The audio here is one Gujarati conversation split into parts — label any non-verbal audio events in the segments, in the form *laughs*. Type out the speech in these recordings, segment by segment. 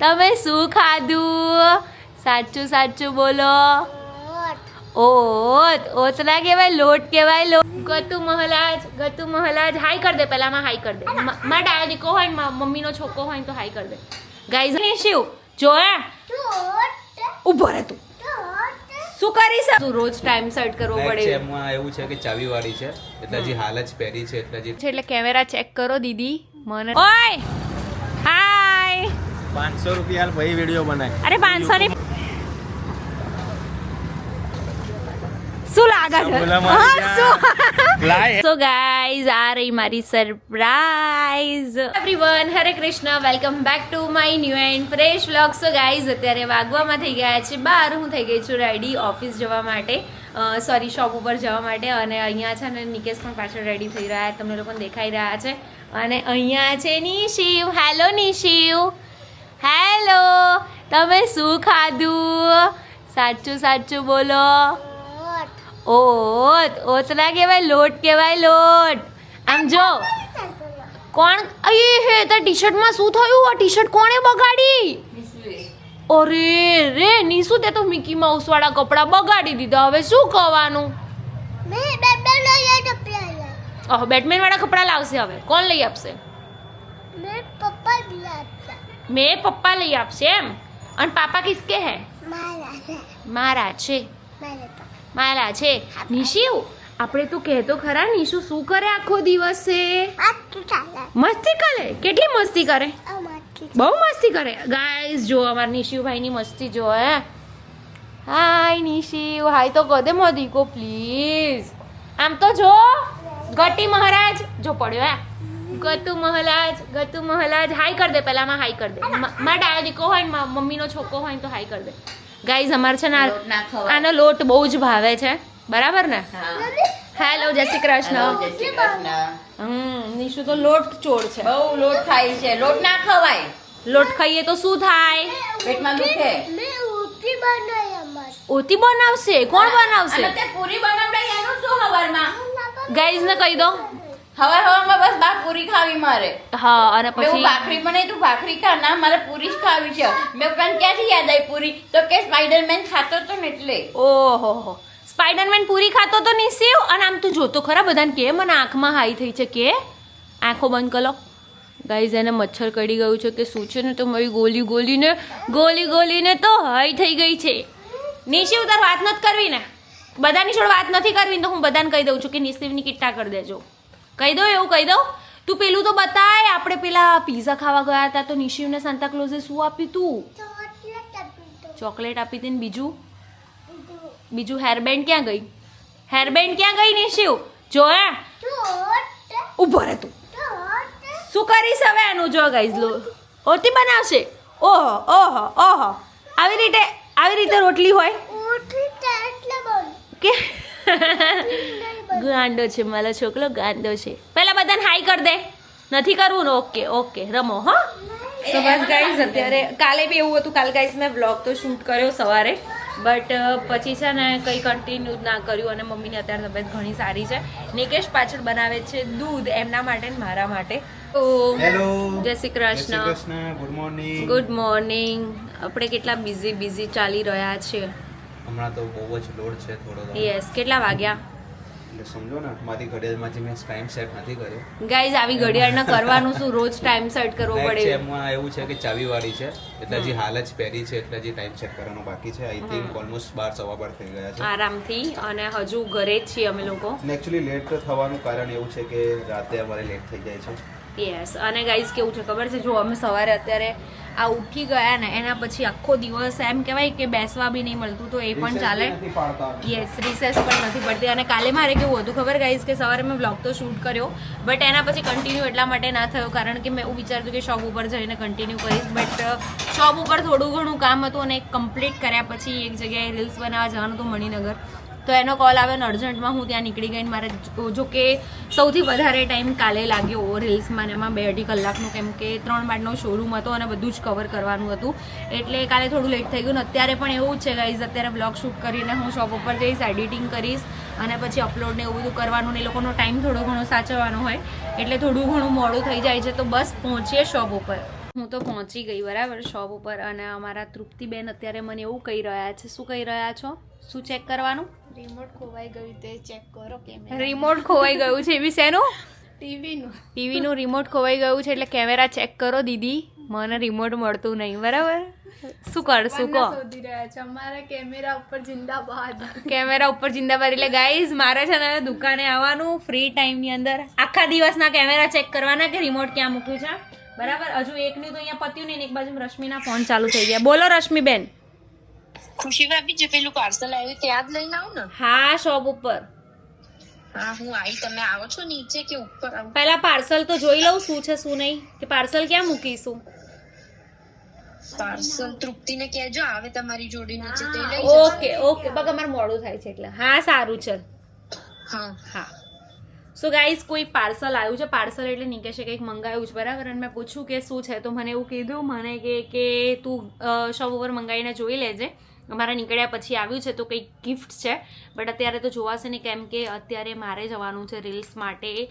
તમે શું ખાધું? સાચું સાચું બોલો. ઓત ઓત ના કહેવાય લોટ કહેવાય લોટ ગતુ મહલાજ ગતુ મહલાજ હાઈ કર દે પહેલામાં હાઈ કર દે. મ- મારા ડાયો દીકો હોય ને મમ્મીનો છોકરો હોય ને તો હાઈ કર દે. ગાઈઝ શિવ જોયા ઊભો રહે તું. શું કરીશ? તું રોજ ટાઈમ સેટ કરવો પડે. એમાં એવું છે કે ચાવી વાળી છે. એટલે જે હાલ જ પહેરી છે એટલે જે એટલે કેમેરા ચેક કરો દીદી. મને ઓય! પાંચસો રૂપિયા ભાઈ વીડિયો બનાય. અરે પાંચસો ની શું લાગે છે? સો ગાઈઝ આ રહી મારી surprise everyone Hare Krishna welcome back to my new and fresh vlog so guys અત્યારે વાગવામાં થઈ ગયા છે બહાર હું થઈ ગઈ છું રેડી ઓફિસ જવા માટે. સોરી શોપ ઉપર જવા માટે. અને અહીંયા છે ને નિકેશ પણ પાછળ રેડી થઈ રહ્યા તમને લોકોને દેખાઈ રહ્યા છે. અને અહીંયા છે નિશિવ. હેલો નિશિવ. હેલો તમે શું ખાધું? સાચું સાચું બોલો. ઓત ઓત ના કહેવાય લોટ કહેવાય લોટ. આમ જો કોણ અયે હે તાર ટી શર્ટમાં શું થયું? આ ટી શર્ટ કોણે બગાડી? અરે રે નીસુ તે તો મિકી માઉસ વાળા કપડાં બગાડી દીધા. હવે શું કરવાનું બેટમેન વાળા કપડાં લાવશે હવે. કોણ લઈ આપશે? મેં પપ્પા લઈ આપશે એમ? અને પાપા કિસકે હે? મારા છે. મારા છે. નિશિવ આપણે તું કહેતો ખરા નિશુ શું કરે આખો દિવસે મસ્તી કરે? કેટલી મસ્તી કરે? બહુ મસ્તી કરે. ગાઈસ જો અમારા નિશિવભાઈની મસ્તી જો હે. હાય નિશિવ હાય તો કદે મોદીકો પ્લીઝ આમ તો જો ગટી મહારાજ જો પડ્યો હે. ગતુ મહલાજ ગતુ મહલાજ હાય કર દે પહેલામાં હાય કર દે. માટે મારા ડાયો દીકો હોય ને મમ્મીનો છોકરો હોય ને તો હાય કર દે. ગાઈઝ અમારે છે ને આ-. આનો લોટ બહુ જ ભાવે છે. બરાબર ને? હેલો જય શ્રી કૃષ્ણ. હમ નિશુ તો લોટ ચોર છે. બહુ લોટ ખાય છે. લોટ ના ખવાય. લોટ ખાઈએ તો શું થાય? પેટમાં દુખે. ઓતી બનાવશે? કોણ બનાવશે? તે પૂરી બનાવડાય એનું શું હવારમાં? ગાઈઝ ને કહી દો. હવાર હવારમાં બસ બા પૂરી ખાવી મારે. હા અને પછી હું ભાખરી બનાવી તું ભાખરી ખા ના મારે પૂરી જ ખાવી છે. મેં પણ ક્યાંથી યાદ આવી પૂરી? તો કે સ્પાઈડરમેન ખાતો તો ને એટલે. ઓહો હો. સ્પાઈડરમેન પૂરી ખાતો તો નિશિવ અને આમ તું જોતો ખરા બધાને કે મને આંખમાં હાઈ થઈ છે કે? આંખો બંધ કરો ગાઈઝ એને મચ્છર કડી ગયું છે કે શું છે ને તો મારી ગોલી ગોલીને ગોલી ગોલીને તો હાઈ થઈ ગઈ છે. નિશિવ તાર વાત નથી કરવી ને. બધાની જોડે વાત નથી કરવી તો હું બધાને કહી દઉં છું કે નિશિવની કિટ્ટા કરી દેજો. કહી દો એવું કહી દઉં? તું પેલું તો બતાય આપણે પેલા પીઝા ખાવા ગયા હતા તો નિશિવને સાંતા ક્લોઝે શું આપ્યું તું? ચોકલેટ આપી હતી ને બીજું? બીજું. હેરબેન્ડ ક્યાં ગઈ? હેરબેન્ડ ક્યાં ગઈ નિશિવ? જોયા ઊભો રહે તું. શું કરીશ હવે એનું જો ગાઈઝ લો. ઓતી બનાવશે? ઓહો ઓહો ઓહો. આવી રીતે આવી રીતે રોટલી હોય? કે? ગાંડો છે મારો છોકરો ગાંડો છે. પહેલા બધાને હાઈ કર દે. નથી કરવું ને ઓકે ઓકે રમો હો. સો બસ ગાઈઝ અત્યારે કાલે બી એવું હતું કાલે ગાઈઝ મેં વ્લોગ તો શૂટ કર્યો સવારે. બટ પછી છે ને કંઈ કન્ટિન્યુ ના કર્યું અને મમ્મીની અત્યારે તબિયત ઘણી સારી છે. નિકેશ પાછળ બનાવે છે દૂધ એમના માટે ને મારા માટે. તો hello Jai Shri Krishna. Krishna. Good morning good morning આપણે કેટલા બિઝી બિઝી ચાલી રહ્યા છે હમણાં તો બહુ જ લોડ છે થોડો યસ કેટલા વાગ્યા? એટલે સમજો ને મારી ઘડિયાળમાંથી મેં ટાઈમ સેટ નથી કર્યો. ગાઈઝ આવી ઘડિયાળને *laughs* કરવાનું શું? રોજ ટાઈમ સેટ કરવો પડે. એમાં એવું છે કે ચાવી વાળી છે એટલે જે હાલ જ પહેરી છે એટલે હજી ટાઈમ સેટ કરવાનો બાકી છે. આઈ થિંક ઓલમોસ્ટ બાર સવા બાર થઈ ગયા છે. આરામથી અને હજુ ઘરે જ છીએ અમે લોકો. અને એકચ્યુઅલી લેટ થવાનું કારણ એવું છે કે રાતે અમારે લેટ થઈ જાય છે. યસ અને ગાઈઝ કેવું છે ખબર છે? જો અમે સવારે અત્યારે આ ઉઠી ગયા ને એના પછી આખો દિવસ એમ કહેવાય કે બેસવા બી નહીં મળતું તો એ પણ ચાલે. યસ રિસેસ પણ નથી પડતી. અને કાલે મારે કેવું હતું ખબર ગાઈઝ કે સવારે મેં બ્લોગ તો શૂટ કર્યો બટ એના પછી કન્ટિન્યુ એટલા માટે ના થયો કારણ કે મેં એવું વિચારતું કે શોપ ઉપર જઈને કન્ટિન્યુ કરીશ. બટ શોપ ઉપર થોડું ઘણું કામ હતું અને કમ્પ્લીટ કર્યા પછી એક જગ્યાએ રીલ્સ બનાવવા જવાનું હતું મણિનગર. તો એનો કોલ આવ્યો અર્જન્ટમાં હું ત્યાં નીકળી ગઈ મારે જો- કે સૌથી વધારે ટાઈમ કાલે લાગ્યો રીલ્સમાં એમાં બે અઢી કલાકનું કેમ કે ત્રણ માળનો શોરૂમ હતો અને બધું જ કવર કરવાનું હતું. એટલે કાલે થોડું લેટ થઈ ગયું ને અત્યારે પણ એવું છે ગાઈઝ અત્યારે બ્લોગ શૂટ કરીને હું શોપ ઉપર જઈશ એડિટિંગ કરીશ અને પછી અપલોડ ને એવું બધું કરવાનું ને એ લોકોનો ટાઈમ થોડો ઘણો સાચવવાનો હોય. એટલે થોડું ઘણું મોડું થઈ જાય છે તો બસ પહોંચીએ શોપ ઉપર. હું તો પહોંચી ગઈ બરાબર શોપ ઉપર અને અમારા તૃપ્તિબેન અત્યારે મને એવું કહી રહ્યા છે. શું કહી રહ્યા છો? શું ચેક કરવાનું? રિમોટ ખોવાઈ ગયું તે ચેક કરો કેમેરા રિમોટ ખોવાઈ ગયું છે એવી શેનું? ટીવીનું. ટીવીનું રિમોટ ખોવાઈ ગયું છે એટલે કેમેરા ચેક કરો દીદી. મને રિમોટ મળતું નહીં બરાબર? શું કરશું કહો? શોધી રહ્યા છે. અમારા કેમેરા ઉપર જિંદાબાદ. કેમેરા ઉપર જિંદાબાદ. એટલે ગાઈઝ મારે છે ને દુકાને આવવાનું ફ્રી ટાઈમની અંદર. આખા દિવસના કેમેરા ચેક કરવાના કે રિમોટ ક્યાં મૂક્યું છે? બરાબર? હજુ એકનું તો અહીંયા પત્યું નહીં એક બાજુ રશ્મિના ફોન ચાલુ થઈ ગયા. બોલો રશ્મિબેન. ખુશી ભાભી જે પેલું પાર્સલ આવ્યું ત્યાં જ લઈને આવું ને. હા શોપ ઉપર. હા હું આવી તમે આવો છો નીચે કે ઉપર પહેલા પાર્સલ તો જોઈ લઉં શું છે શું નહીં. કે પાર્સલ ક્યાં મૂકીશું? પાર્સલ તૃપ્તિને કહેજો આવે તમારી જોડે નીચે તે લઈ જશે ઓકે ઓકે બગ અમારે મોડું થાય છે એટલે. હા સારું ચલ. હા. હા. સો ગાઈઝ કોઈ પાર્સલ આવ્યું છે? પાર્સલ એટલે નીકળશે કંઈક મંગાવ્યું છે બરાબર? અને મેં પૂછ્યું કે શું છે તો મને એવું કીધું મને કે કે તું શોપ ઉપર મંગાવીને જોઈ લેજે. અમારા નીકળ્યા પછી આવ્યું છે તો કંઈક ગિફ્ટ છે. બટ અત્યારે તો જોવાશે ને કેમ કે અત્યારે મારે જવાનું છે રીલ્સ માટે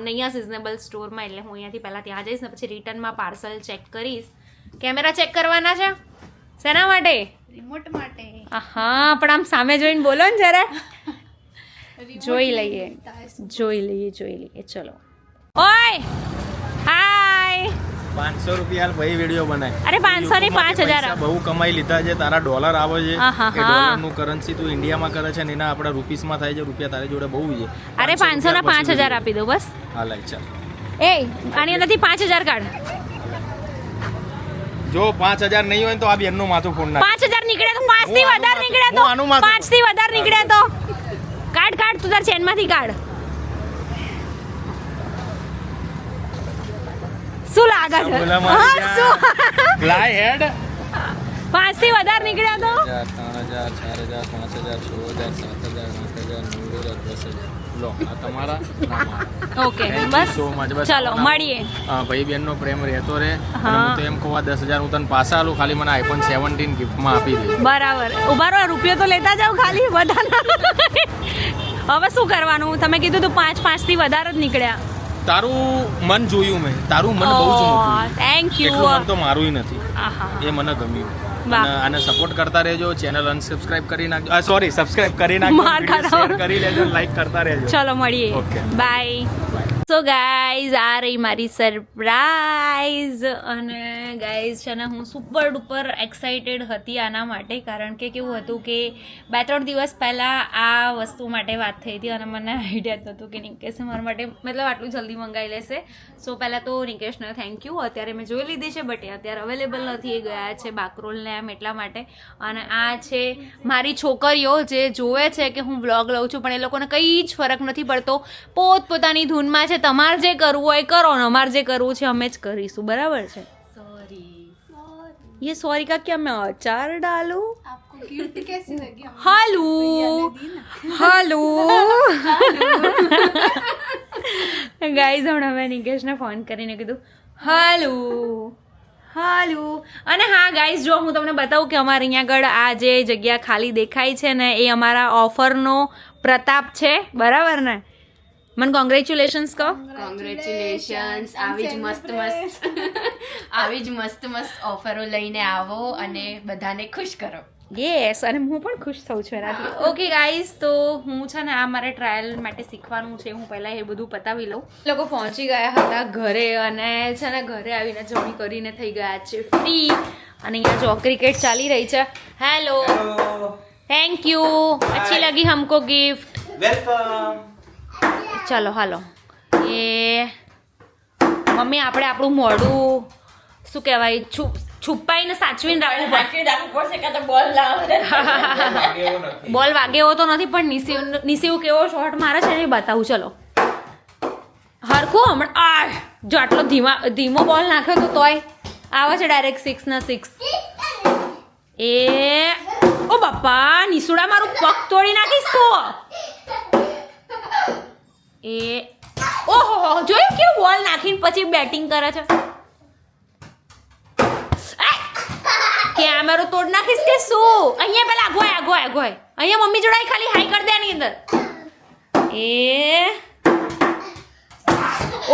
નૈયા સિઝનેબલ સ્ટોરમાં એટલે હું અહીંયાથી પહેલાં ત્યાં જઈશ ને પછી રિટર્નમાં પાર્સલ ચેક કરીશ. કેમેરા ચેક કરવાના છે? શેના માટે? રિમોટ માટે. હા પણ આમ સામે જોઈને બોલો ને જરા. *laughs* જોઈ લઈએ. જોઈ લઈએ જોઈ લઈએ. ચલો. ઓય! પાંચસો રૂપિયા ભાઈ વીડિયો બનાય. અરે 500 ની પાંચ હજાર. બહુ કમાઈ લીધા છે તારા ડોલર આવે છે. હા. કરન્સી તું ઇન્ડિયામાં કરે છે ને એના આપણા રૂપીસમાં થાય છે રૂપિયા તારી જોડે બહુ છે. અરે પાંચસો ના પાંચ હજાર આપી દો બસ. હા લાઈ ચાલ. એ આની અંદરથી પાંચ હજાર કાઢ. જો પાંચ હજાર નહીં હોય તો આ બેનનું માથું ફોન ના પાંચ હજાર નીકળે તો પાંચથી વધારે નીકળે તો. માથું- પાંચથી વધારે નીકળે તો. કાઢ કાઢ તું તાર ચેનમાંથી કાઢ. જાન. લાય હેડ પાંચથી વધારે નીકળ્યા તો? ત્રણ હજાર ચાર હજાર પાંચ હજાર છ હજાર સાત હજાર આઠ હજાર નવ હજાર દસ હજાર લો આ તમારા ઓકે બસ. so much. બસ ચલો મળીએ. ભાઈ બહેનનો પ્રેમ રહેતો રહે. અને હા. તો એમ કહું આ દસ હજાર હું તને પાછા આલું ખાલી મને આઈફોન સેવન્ટીન ગિફ્ટમાં આપી દે. બરાબર. ઊભા રહો રૂપિયો તો લેતા જાવ ખાલી બધા હવે શું કરવાનું? તમે કીધું તું પાંચ પાંચથી વધારે જ નીકળ્યા. તારું મન જોયું મેં. તારું મન બહુ જ મોટું. થેન્ક યુ એટલું મન તો મારું નથી. એ મને ગમ્યું. અને આને સપોર્ટ કરતા રહેજો. ચેનલ અનસબસ્ક્રાઇબ કરી નાખજો. સોરી સબસ્ક્રાઇબ કરી નાખજો. share કરી લેજો લાઈક કરતા રહેજો. ચલો મળીએ. Okay. બાય સો ગાઈઝ આ રહી મારી સરપ્રાઈઝ અને ગાઈઝ છે ને, હું સુપર ડુપર એક્સાઇટેડ હતી આના માટે, કારણ કે કેવું હતું કે બે ત્રણ દિવસ પહેલાં આ વસ્તુ માટે વાત થઈ હતી અને મને આઈડિયા જ કે નિકેશે મારા માટે, મતલબ આટલું જલ્દી મંગાવી લેશે. સો પહેલાં તો નિકેશને થેન્ક યુ અત્યારે મેં જોઈ લીધી છે બટ એ અત્યારે અવેલેબલ નથી. એ ગયા છે બાકરોલને એમ એટલા માટે. અને આ છે મારી છોકરીઓ જે જોવે છે કે હું વ્લોગ લઉં છું, પણ એ લોકોને કંઈ જ ફરક નથી પડતો. પોતપોતાની ધૂનમાં છે તમારે જે કરવું હોય એ કરો ને અમારે જે કરવું છે અમે જ કરીશું બરાબર છે ये सॉरी का क्या मैं अचार डालूं आपको गिफ्ट कैसी लगी हम હાલો હાલો ગાઈઝ હમણાં મેં નિકેશને ફોન કરીને કીધું હાલો હાલો અને હા ગાઈઝ જો હું તમને બતાવું કે અમારે અહીંયા આગળ આ જે જગ્યા ખાલી દેખાય છે ને એ અમારા ઓફરનો પ્રતાપ છે બરાબર ને મને કોંગ્રેચ્યુલેશન્સ કહો. કોંગ્રેચ્યુલેશન્સ *laughs* આવી જ મસ્ત મસ્ત. આવી જ મસ્ત મસ્ત ઓફરો લઈને આવો અને બધાને ખુશ કરો. યસ અને હું પણ ખુશ થઉં છું એનાથી. *laughs* ઓકે ગાઈઝ તો હું છે ને આ મારા ટ્રાયલ માટે શીખવાનું છે. હું પહેલાં એ બધું પતાવી લઉં. લોકો પહોંચી ગયા હતા ઘરે અને છે ને ઘરે આવીને જમી કરીને થઈ ગયા છે ફ્રી અને અહીંયા જો ક્રિકેટ ચાલી રહી છે. હેલો થેન્ક યુ અચ્છી લગી હમકો ગિફ્ટ વેલકમ ચલો હાલો. એ મમ્મી આપણે આપણું મોઢું શું કહેવાય છુપ છુપાઈને સાચવીને રાખવું પડે. પડશે બોલ વાગે એવો તો નથી પણ નિસીવ નિશિવ કેવો શોટ મારે છે એ બતાવું ચલો. હરખું હમણાં આ જો આટલો ધીમા ધીમો બોલ નાખ્યો તો તોય આવે છે ડાયરેક્ટ સિક્સ ના સિક્સ એ ઓ બાપા નિસુડા મારું પગ તોડી નાખીશ તો. એ ઓહો, જોયું કેવું બોલ નાખીને પછી બેટિંગ કરે છે? કેમેરો તોડ નાખીશ કે શું? અહીંયા પેલા આગો આગો આગોય અહીંયા મમ્મી જોડાય, ખાલી હાઈ કરી દે આની અંદર. એ!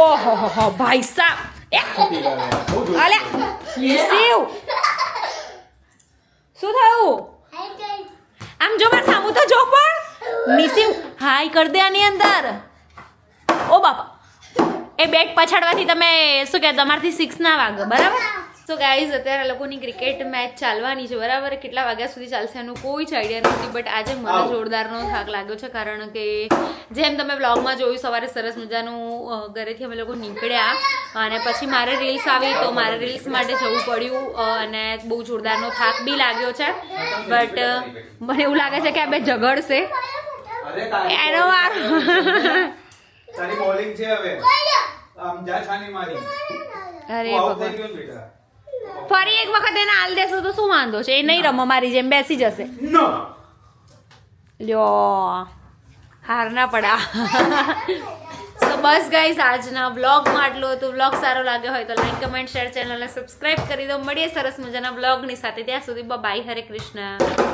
ઓહો, હો ભાઈ સાહેબ અલે! શિવ! શું થયું? આમ જો મારે સામું તો જો પણ. નિશિવ હાય કર દે આની અંદર. ઓ બાપા. એ બેટ પછાડવાથી તમે શું કહે તમારથી સિક્સ ના વાગે બરાબર? સો ગાઈઝ અત્યારે લોકોની ક્રિકેટ મેચ ચાલવાની છે બરાબર? કેટલા વાગ્યા સુધી ચાલશે એનું કોઈ જ આઈડિયા નથી બટ આજે મને જોરદારનો થાક લાગ્યો છે કારણ કે જેમ તમે બ્લોગમાં જોયું સવારે સરસ મજાનું ઘરેથી અમે લોકો નીકળ્યા અને પછી મારે રીલ્સ આવી તો મારે રીલ્સ માટે જવું પડ્યું અને બહુ જોરદારનો થાક બી લાગ્યો છે. બટ મને એવું લાગે છે કે આ બે ઝઘડશે. એનો વારો. *laughs* તારી બોલિંગ છે હવે. આમ જા છાની મારી. અરે ભગવાન. બેટા. ફરી એક વખત એને હાલ દેશો તો શું વાંધો છે? એ નહીં રમો મારી જેમ બેસી જશે. નો. લ્યો. હાર ના પડા. તો બસ ગાઈઝ આજના બ્લોગમાં આટલું હતું. બ્લોગ સારો લાગ્યો હોય તો લાઈક કમેન્ટ શેર ચેનલને સબસ્ક્રાઇબ કરી દો. મળીએ સરસ મજાના બ્લોગની સાથે. ત્યાં સુધી બાય હરે કૃષ્ણ.